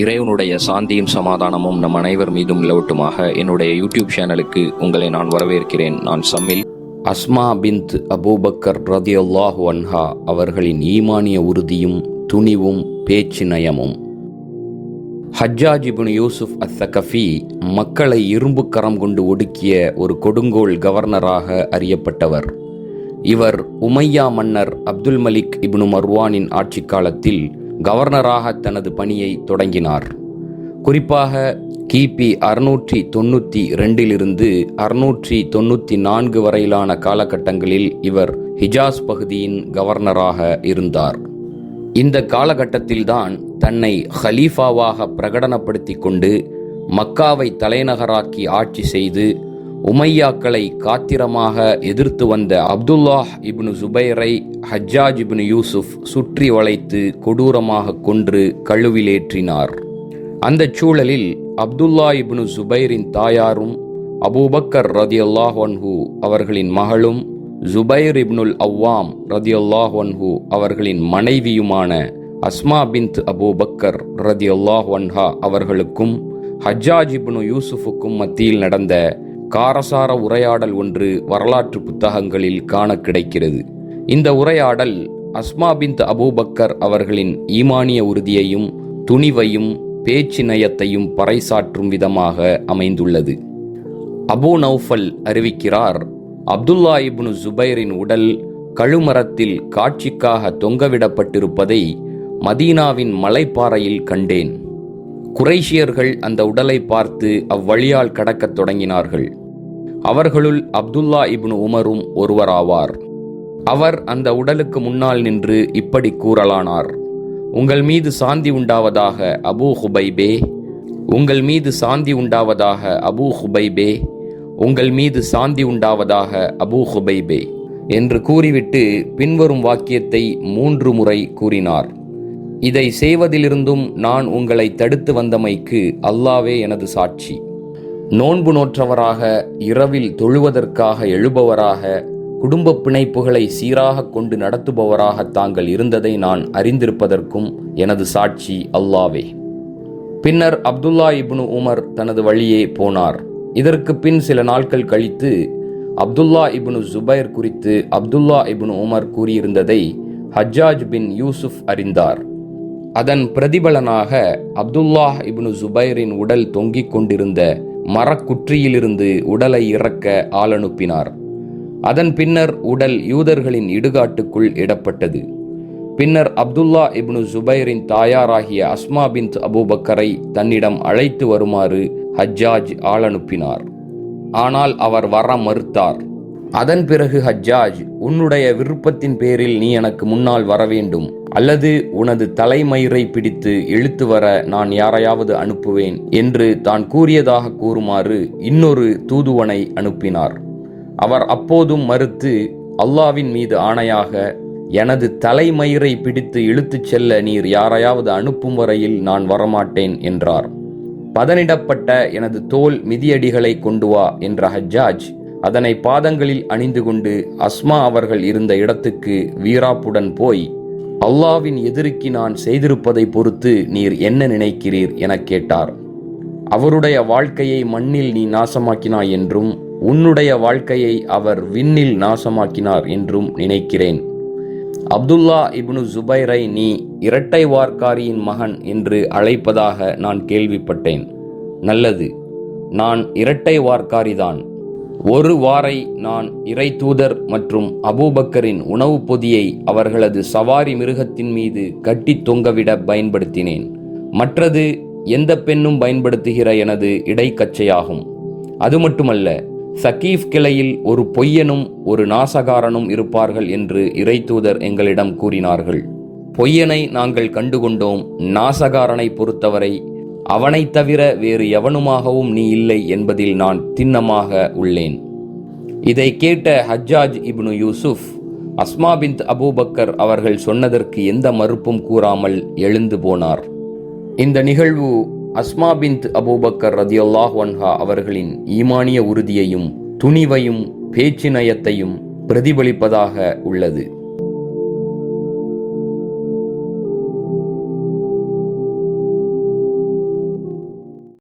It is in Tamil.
இறைவனுடைய சாந்தியும் சமாதானமும் நம் அனைவர் மீதும் நிலவட்டுமாக என்னுடைய யூடியூப் சேனலுக்கு உங்களை நான் வரவேற்கிறேன். நான் சம்மில் அஸ்மா பிந்த் அபூபக்கர் ரதியுல்லாஹ் வன்ஹா அவர்களின் ஈமானிய உறுதியும் துணிவும் பேச்சு நயமும் ஹஜ்ஜாஜ் இப்னு யூசுப் அத்தகஃபி மக்களை இரும்பு கரம் கொண்டு ஒடுக்கிய ஒரு கொடுங்கோல் கவர்னராக அறியப்பட்டவர். இவர் உமையா மன்னர் அப்துல் மலிக் இப்னு மர்வானின் ஆட்சி காலத்தில் கவர்னராக தனது பணியை தொடங்கினார். குறிப்பாக கிபி அறுநூற்றி தொண்ணூற்றி ரெண்டிலிருந்து அறுநூற்றி தொண்ணூற்றி நான்கு வரையிலான காலகட்டங்களில் இவர் ஹிஜாஸ் பகுதியின் கவர்னராக இருந்தார். இந்த காலகட்டத்தில்தான் தன்னை ஹலீஃபாவாக பிரகடனப்படுத்தி கொண்டு மக்காவை தலைநகராக்கி ஆட்சி செய்து உமையாக்களை காத்திரமாக எதிர்த்து வந்த அப்துல்லாஹ் இப்னு சுபைரை ஹஜ்ஜாஜ் இப்னு யூசுப் சுற்றி வளைத்து கொடூரமாக கொன்று கழுவிலேற்றினார். அந்த சூழலில் அப்துல்லா இப்னு சுபைரின் தாயாரும் அபூபக்கர் ரதி அல்லாஹன்ஹு அவர்களின் மகளும் ஜுபைர் இப்னுல் அவ்வாம் ரதியல்லாஹ் அல்லாஹன்ஹு அவர்களின் மனைவியுமான அஸ்மா பின்த் அபூபக்கர் ரதியல்லாஹ் அன்ஹா அவர்களுக்கும் ஹஜ்ஜாஜ் இப்னு யூசுஃபுக்கும் மத்தியில் நடந்த காரசார உரையாடல் ஒன்று வரலாற்று புத்தகங்களில் காண கிடைக்கிறது. இந்த உரையாடல் அஸ்மாபிந்த் அபூபக்கர் அவர்களின் ஈமானிய உறுதியையும் துணிவையும் பேச்சு நயத்தையும் பறைசாற்றும் விதமாக அமைந்துள்ளது. அபூ நௌஃபல் அறிவிக்கிறார் அப்துல்லா இப்னு ஜுபைரின் உடல் கழுமரத்தில் காட்சிக்காக தொங்கவிடப்பட்டிருப்பதை மதீனாவின் மலைப்பாறையில் கண்டேன். குறைஷியர்கள் அந்த உடலை பார்த்து அவ்வழியால் கடக்கத் தொடங்கினார்கள். அவர்களுள் அப்துல்லா இப்னு உமரும் ஒருவராவார். அவர் அந்த உடலுக்கு முன்னால் நின்று இப்படி கூறலானார். உங்கள் மீது சாந்தி உண்டாவதாக அபூ ஹுபைபே உங்கள் மீது சாந்தி உண்டாவதாக அபூ ஹுபைபே உங்கள் மீது சாந்தி உண்டாவதாக அபூ ஹுபைபே என்று கூறிவிட்டு பின்வரும் வாக்கியத்தை மூன்று முறை கூறினார். இதை செய்வதிலிருந்தும் நான் உங்களை தடுத்து வந்தமைக்கு அல்லாவே எனது சாட்சி. நோன்பு நோற்றவராக இரவில் தொழுவதற்காக எழுபவராக குடும்ப பிணைப்புகளை சீராக கொண்டு நடத்துபவராக தாங்கள் இருந்ததை நான் அறிந்திருப்பதற்கும் எனது சாட்சி அல்லாவே. பின்னர் அப்துல்லா இப்னு உமர் தனது வழியே போனார். இதற்கு பின் சில நாட்கள் கழித்து அப்துல்லா இப்னு ஜுபைர் குறித்து அப்துல்லா இப்னு உமர் கூறியிருந்ததை ஹஜ்ஜாஜ் பின் யூசுப் அறிந்தார். அதன் பிரதிபலனாக அப்துல்லாஹ் இப்னு ஜுபைரின் உடல் தொங்கிக் கொண்டிருந்த மரக்குற்றியிலிருந்து உடலை இறக்க ஆள் அனுப்பினார். அதன் பின்னர் உடல் யூதர்களின் இடுகாட்டுக்குள் இடப்பட்டது. பின்னர் அப்துல்லா இப்னு ஜுபைரின் தாயாராகிய அஸ்மா பின் அபூபக்கரை தன்னிடம் அழைத்து வருமாறு ஹஜ்ஜாஜ் ஆள் அனுப்பினார். ஆனால் அவர் வர மறுத்தார். அதன் பிறகு ஹஜ்ஜாஜ் உன்னுடைய விருப்பத்தின் பேரில் நீ எனக்கு முன்னால் வர வேண்டும். அல்லது உனது தலைமயிரை பிடித்து இழுத்து வர நான் யாரையாவது அனுப்புவேன் என்று தான் கூறியதாக கூறுமாறு இன்னொரு தூதுவனை அனுப்பினார். அவர் அப்போதும் மறுத்து அல்லாவின் மீது ஆணையாக எனது தலைமயிரை பிடித்து இழுத்துச் செல்ல நீர் யாரையாவது அனுப்பும் வரையில் நான் வரமாட்டேன் என்றார். பதனிடப்பட்ட எனது தோல் மிதியடிகளை கொண்டு வா என்ற ஹஜ்ஜாஜ் அதனை பாதங்களில் அணிந்து கொண்டு அஸ்மா அவர்கள் இருந்த இடத்துக்கு வீராப்புடன் போய் அல்லாவின் எதிரிக்கு நான் செய்திருப்பதை பொறுத்து நீர் என்ன நினைக்கிறீர் எனக் கேட்டார். அவருடைய வாழ்க்கையை மண்ணில் நீ நாசமாக்கினாய் என்றும் உன்னுடைய வாழ்க்கையை அவர் விண்ணில் நாசமாக்கினார் என்றும் நினைக்கிறேன். அப்துல்லா இப்னு ஜுபைரை நீ இரட்டை வார்க்காரியின் மகன் என்று அழைப்பதாக நான் கேள்விப்பட்டேன். நல்லது நான் இரட்டை வார்க்காரிதான். ஒரு வாரை நான் இறை தூதர் மற்றும் அபூபக்கரின் உணவுப் பொதியை அவர்களது சவாரி மிருகத்தின் மீது கட்டி தொங்கவிட பயன்படுத்தினேன். மற்றது எந்த பெண்ணும் பயன்படுத்துகிற எனது இடைக்கச்சையாகும் அது மட்டுமல்ல சகீஃப் கிளையில் ஒரு பொய்யனும் ஒரு நாசகாரனும் இருப்பார்கள் என்று இறைத்தூதர் எங்களிடம் கூறினார்கள். பொய்யனை நாங்கள் கண்டுகொண்டோம். நாசகாரனை பொறுத்தவரை அவனைத் தவிர வேறு எவனுமாகவும் நீ இல்லை என்பதில் நான் திண்ணமாக உள்ளேன். இதை கேட்ட Hajjaj ibn Yusuf Asma bint Abu Bakr அவர்கள் சொன்னதற்கு எந்த மறுப்பும் கூறாமல் எழுந்து போனார். இந்த நிகழ்வு அஸ்மா பிந்த் அபூபக்கர் ரதியுல்லாஹ் வன்ஹா அவர்களின் ஈமானிய உறுதியையும் துணிவையும் பேச்சு நயத்தையும் பிரதிபலிப்பதாக உள்ளது.